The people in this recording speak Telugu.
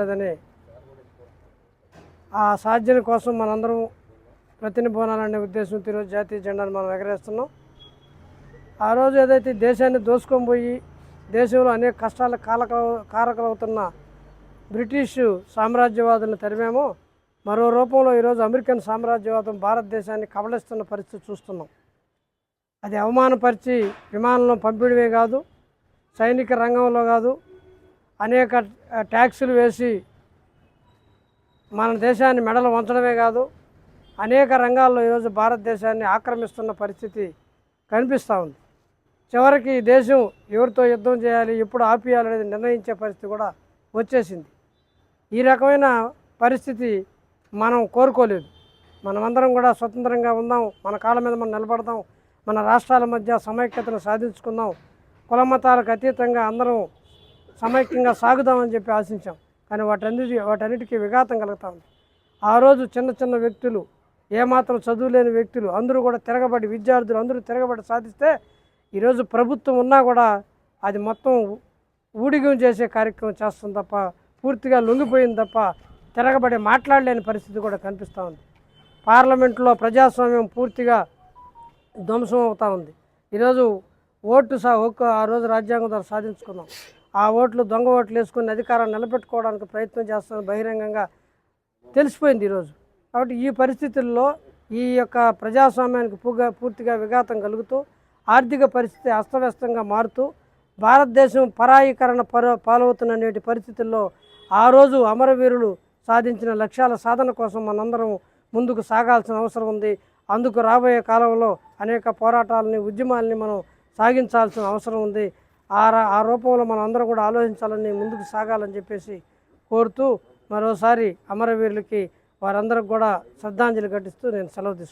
లేదని ఆ సాధ్యం కోసం మనందరం ప్రతినిబోనాలనే ఉద్దేశంతో ఈరోజు జాతీయ జెండాను మనం ఎగరేస్తున్నాం. ఆ రోజు ఏదైతే దేశాన్ని దోసుకొని పోయి దేశంలో అనేక కష్టాల కాలక కారకలవుతున్న బ్రిటిష్ సామ్రాజ్యవాదులను తరిమేమో మరో రూపంలో ఈరోజు అమెరికన్ సామ్రాజ్యవాదం భారతదేశాన్ని కబళిస్తున్న పరిస్థితి చూస్తున్నాం. అది అవమానపరిచి విమానంలో పంపిడమే కాదు సైనిక రంగంలో కాదు అనేక ట్యాక్సులు వేసి మన దేశాన్ని మెడలు వంచడమే కాదు అనేక రంగాల్లో ఈరోజు భారతదేశాన్ని ఆక్రమిస్తున్న పరిస్థితి కనిపిస్తూ ఉంది. చివరికి ఈ దేశం ఎవరితో యుద్ధం చేయాలి ఎప్పుడు ఆపేయాలనేది నిర్ణయించే పరిస్థితి కూడా వచ్చేసింది. ఈ రకమైన పరిస్థితి మనం కోరుకోలేదు. మనమందరం కూడా స్వతంత్రంగా ఉందాం మన కాళ్ళ మీద మనం నిలబడదాం మన రాష్ట్రాల మధ్య సమైక్యతను సాధించుకుందాం కుల మతాలకు అతీతంగా అందరం సమైక్యంగా సాగుదామని చెప్పి ఆశించాం. కానీ వాటన్నిటి వాటన్నిటికీ విఘాతం కలుగుతా ఉంది. ఆ రోజు చిన్న చిన్న వ్యక్తులు ఏమాత్రం చదువు లేని వ్యక్తులు అందరూ కూడా తిరగబడి విద్యార్థులు అందరూ తిరగబడి సాధిస్తే ఈరోజు ప్రభుత్వం ఉన్నా కూడా అది మొత్తం ఊడిగం చేసే కార్యక్రమం చేస్తుంది తప్ప పూర్తిగా లొంగిపోయింది తప్ప తిరగబడి మాట్లాడలేని పరిస్థితి కూడా కనిపిస్తూ ఉంది. పార్లమెంట్లో ప్రజాస్వామ్యం పూర్తిగా ధ్వంసం అవుతూ ఉంది. ఈరోజు ఓటు సా ఒక్క ఆ రోజు రాజ్యాంగం ద్వారా సాధించుకున్నాం. ఆ ఓట్లు దొంగ ఓట్లు వేసుకుని అధికారాన్ని నిలబెట్టుకోవడానికి ప్రయత్నం చేస్తున్న బహిరంగంగా తెలిసిపోయింది ఈరోజు. కాబట్టి ఈ పరిస్థితుల్లో ఈ యొక్క ప్రజాస్వామ్యానికి పూగా పూర్తిగా విఘాతం కలుగుతూ ఆర్థిక పరిస్థితి అస్తవ్యస్తంగా మారుతూ భారతదేశం పరాయీకరణ పర పాలవుతున్న నేటి పరిస్థితుల్లో ఆ రోజు అమరవీరులు సాధించిన లక్ష్యాల సాధన కోసం మనందరం ముందుకు సాగాల్సిన అవసరం ఉంది. అందుకు రాబోయే కాలంలో అనేక పోరాటాలని ఉద్యమాలని మనం సాగించాల్సిన అవసరం ఉంది. ఆ ఆ రూపంలో మనం అందరం కూడా ఆలోచించాలని ముందుకు సాగాలని చెప్పేసి కోరుతూ మరోసారి అమరవీరులకి వారందరికి కూడా శ్రద్ధాంజలి ఘటిస్తూ నేను సెలవు తీసుకుంటాను